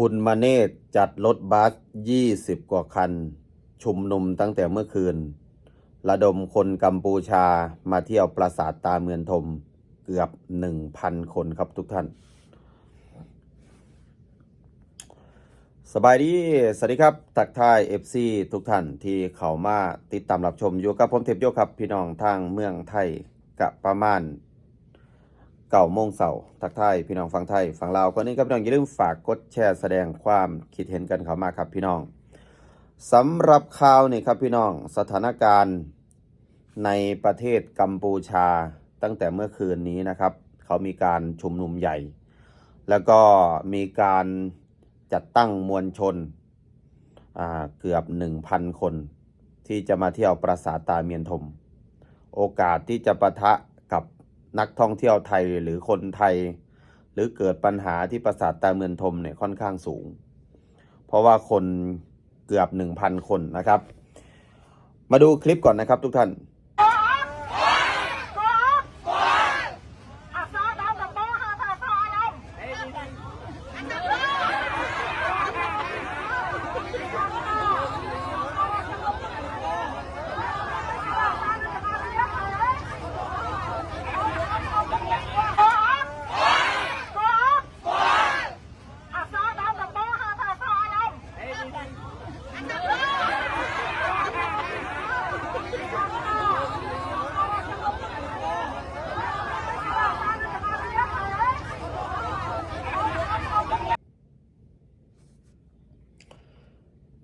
ฮุนมาเนตจัดรถบัส 20 กว่าคัน ชุมนุมตั้งแต่เมื่อคืน ระดมคนกัมพูชามาเที่ยวปราสาทตาเมือนทมเกือบ 1,000 คนครับทุกท่าน สบายดี สวัสดีครับ ทักทาย FC ทุกท่านที่เข้ามาติดตามรับชมอยู่กับผมเทพโยครับ พี่น้องทางเมืองไทยกะประมาณ เก่าโมงเสาร์ทักทายพี่น้องฟังไทยฟังลาวก็นี้ครับพี่น้องอย่าลืมฝากกดแชร์แสดงความคิดเห็นกันเข้ามาครับพี่น้องสำหรับข่าวนี่ครับพี่น้องสถานการณ์ในประเทศกัมพูชาตั้งแต่เมื่อคืนนี้นะครับ เขามีการชุมนุมใหญ่ แล้วก็มีการจัดตั้งมวลชนเกือบ 1,000 คน ที่จะมาเที่ยวปราสาทตาเมียนทม โอกาสที่จะประทะ นักท่องเที่ยวไทยหรือคนไทย หรือเกิดปัญหาที่ประสาทตาเมือนทมเนี่ยค่อนข้างสูง เพราะว่าคนเกือบ1,000คนนะครับ มาดูคลิปก่อนนะครับทุกท่าน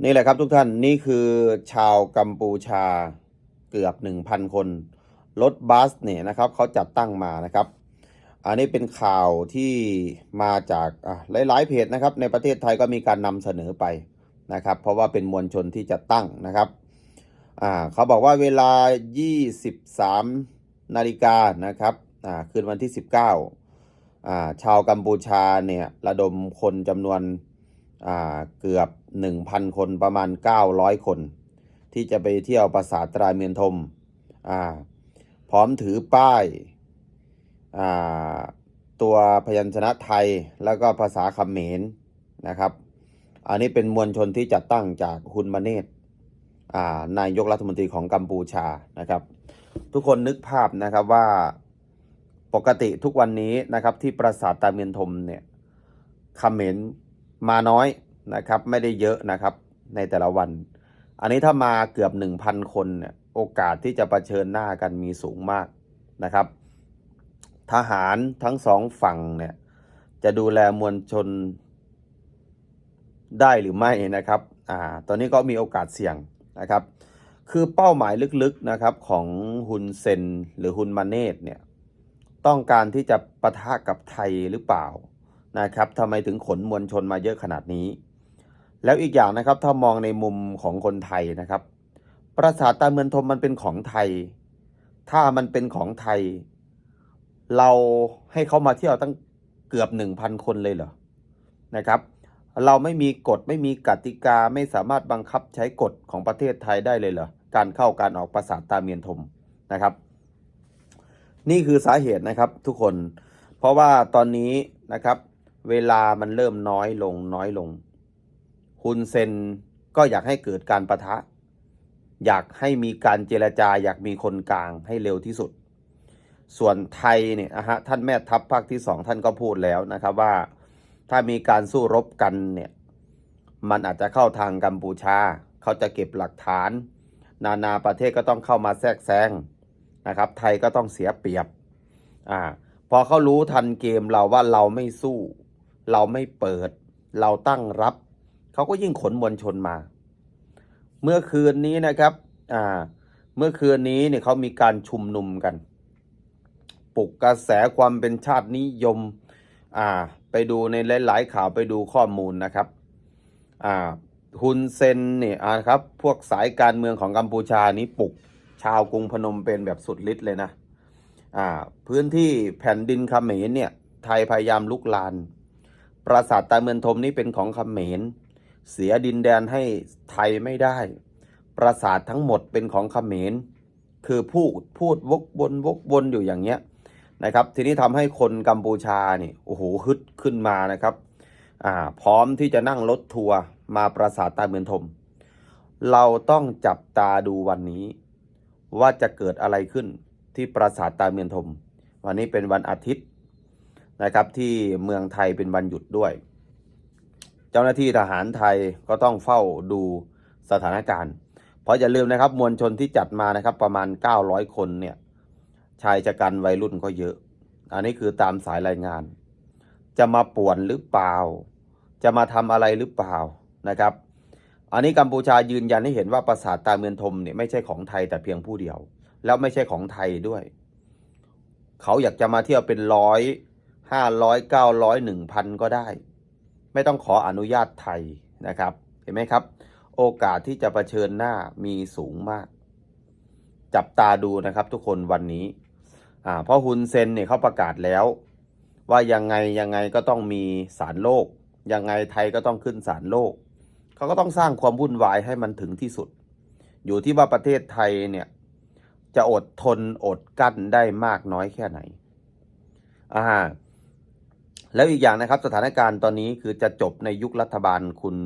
นี่แหละครับทุกท่านนี่คือชาวกัมพูชาเกือบ 1,000 คน รถบัสเนี่ยนะครับเขาจัดตั้งมานะครับ อันนี้เป็นข่าวที่มาจากหลาย ๆ เพจนะครับ ในประเทศไทยก็มีการนำเสนอไปนะครับ เพราะว่าเป็นมวลชนที่จะตั้งนะครับเขาบอกว่าเวลา 23 นาฬิกานะครับคืนวันที่ 19าชาวกัมพูชาเนี่ยระดมคนจำนวนเกือบ 1,000 คนประมาณ 900 คน ที่จะไปเที่ยวปราสาทตราเมียนทมอ่าพร้อมถือป้ายอ่าตัวพยัญชนะไทยแล้วก็ภาษาเขมรนะครับ อันนี้เป็นมวลชนที่จัดตั้งจากฮุนมาเนตอ่านายกรัฐมนตรีของกัมพูชานะครับ ทุกคนนึกภาพนะครับว่าปกติทุกวันนี้นะครับที่ปราสาทตาเมียนทมเนี่ยเขมรมาน้อย นะครับ ไม่ได้เยอะนะครับ ในแต่ละวัน อันนี้ถ้ามาเกือบ 1,000 คนเนี่ยโอกาสที่จะะเผชิญหน้ากันมีสูงมากนะครับ ทหารทั้งสองฝั่งเนี่ยจะดูแลมวลชนได้หรือไม่นะครับ อ่า ตอนนี้ก็มีโอกาสเสี่ยงนะครับ คือเป้าหมายลึกๆนะครับของฮุนเซนหรือฮุนมาเนตเนี่ย ต้องการที่จะปะทะกับไทยหรือเปล่านะครับทำไมถึงขนมวลชนมาเยอะขนาดนี้ แล้วอีกอย่างนะครับถ้ามองในมุมของคนไทยนะครับ ปราสาทตาเมือนทมมันเป็นของไทย ถ้ามันเป็นของไทย เราให้เขามาเที่ยวตั้งเกือบหนึ่งพันคนเลยเหรอนะครับ เราไม่มีกฎไม่มีกติกาไม่สามารถบังคับใช้กฎของประเทศไทยได้เลยเหรอการเข้าการออกปราสาทตาเมียนทมนะครับ นี่คือสาเหตุนะครับทุกคน เพราะว่าตอนนี้นะครับ เวลามันเริ่มน้อยลงน้อยลง ฮุนเซนก็อยากให้เกิดการประทะ อยากให้มีการเจรจา อยากมีคนกลางให้เร็วที่สุด ส่วนไทยเนี่ยนะฮะท่านแม่ทัพภาคที่สองท่านก็พูดแล้วนะครับว่า ถ้ามีการสู้รบกันเนี่ยมันอาจจะเข้าทางกัมพูชา เขาจะเก็บหลักฐาน นานาประเทศก็ต้องเข้ามาแทรกแซงนะครับ ไทยก็ต้องเสียเปรียบอ่าพอเขารู้ทันเกมเราว่าเราไม่สู้ เราไม่เปิด เราตั้งรับ เขาก็ยิ่งขนมวลชนมา เมื่อคืนนี้นะครับอ่าเมื่อคืนนี้เนี่ยเขามีการชุมนุมกัน ปลุกกระแสความเป็นชาตินิยมอ่าไปดูในหลาย ๆ ข่าวไปดูข้อมูลนะครับอ่าฮุนเซนเนี่ยอ่าครับ พวกสายการเมืองของกัมพูชานี้ปลุกชาวกรุงพนมเป็นแบบสุดฤทธิ์เลยนะอ่าพื้นที่แผ่นดินเขมรเนี่ยไทยพยายามลุกลาน ปราสาทตาเมือนทมนี่เป็นของเขมร เสียดินแดนให้ไทยไม่ได้ ปราสาททั้งหมดเป็นของเขมร คือพูดพูดวกวนวกวนอยู่อย่างเงี้ยนะครับ ทีนี้ทำให้คนกัมพูชานี่โอ้โหฮึดขึ้นมานะครับอ่าพร้อมที่จะนั่งรถทัวร์มาปราสาทตาเมืองทม เราต้องจับตาดูวันนี้ ว่าจะเกิดอะไรขึ้นที่ปราสาทตาเมืองทม วันนี้เป็นวันอาทิตย์นะครับที่เมืองไทยเป็นวันหยุดด้วย เจ้าหน้าที่ทหารไทยก็ต้องเฝ้าดูสถานการณ์ เพราะอย่าลืมนะครับมวลชนที่จัดมานะครับประมาณ 900 คนเนี่ยชายชะกันวัยรุ่นก็เยอะ อันนี้คือตามสายรายงาน จะมาป่วนหรือเปล่า จะมาทำอะไรหรือเปล่านะครับ อันนี้กัมพูชายืนยันให้เห็นว่าปราสาทตาเมืองทมเนี่ยไม่ใช่ของไทยแต่เพียงผู้เดียว แล้วไม่ใช่ของไทยด้วย เขาอยากจะมาเที่ยวเป็นร้อยห้าร้อยเก้าร้อยหนึ่งพันก็ได้ ไม่ต้องขออนุญาตไทยนะครับ เห็นไหมครับ โอกาสที่จะะเผชิญหน้ามีสูงมาก จับตาดูนะครับทุกคนวันนี้อ่าเพราะฮุนเซนเนี่ยเขาประกาศแล้ว ว่ายังไงยังไงก็ต้องมีศาลโลก ยังไงไทยก็ต้องขึ้นศาลโลก เขาก็ต้องสร้างความวุ่นวายให้มันถึงที่สุด อยู่ที่ว่าประเทศไทยเนี่ยจะอดทนอดกั้นได้มากน้อยแค่ไหนอ่า แล้วอีกอย่างนะครับสถานการณ์ตอนนี้คือจะจบในยุครัฐบาลคุณ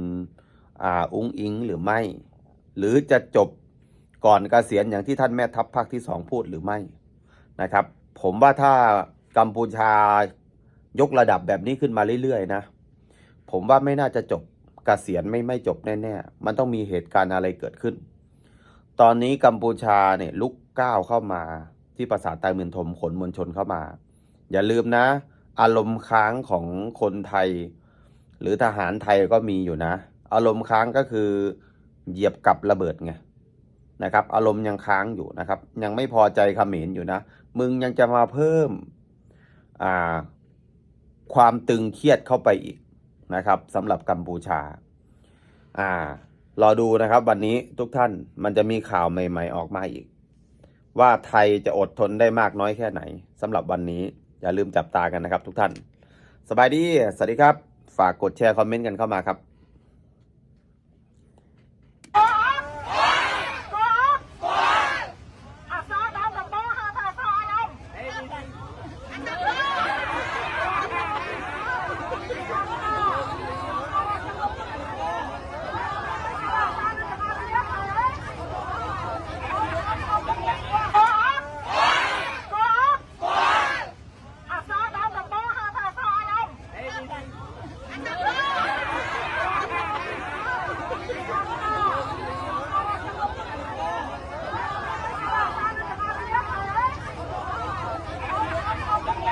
อ่าอุ้งอิงหรือไม่ หรือจะจบก่อนเกษียณอย่างที่ท่านแม่ทัพภาคที่สองพูดหรือไม่นะครับ ผมว่าถ้ากัมพูชายกระดับแบบนี้ขึ้นมาเรื่อยๆนะ ผมว่าไม่น่าจะจบเกษียณไม่ไม่จบแน่ๆมันต้องมีเหตุการณ์อะไรเกิดขึ้น ตอนนี้กัมพูชาเนี่ยลุกก้าวเข้ามาที่ปราสาทไตเมืองทมขนมวลชนเข้ามา อย่าลืมนะ อารมณ์ค้างของคนไทย หรือทหารไทยก็มีอยู่นะ อารมณ์ค้างก็คือเหยียบกับระเบิดไงนะครับ อารมณ์ยังค้างอยู่นะครับ ยังไม่พอใจเขมรอยู่นะ มึงยังจะมาเพิ่มอ่าความตึงเครียดเข้าไปอีกนะครับสำหรับกัมพูชา อ่ารอดูนะครับ วันนี้ทุกท่านมันจะมีข่าวใหม่ ๆ ออกมาอีก ว่าไทยจะอดทนได้มากน้อยแค่ไหนสำหรับวันนี้ อย่าลืมจับตากันนะครับทุกท่าน สบายดี สวัสดีครับ ฝากกดแชร์คอมเมนต์กันเข้ามาครับ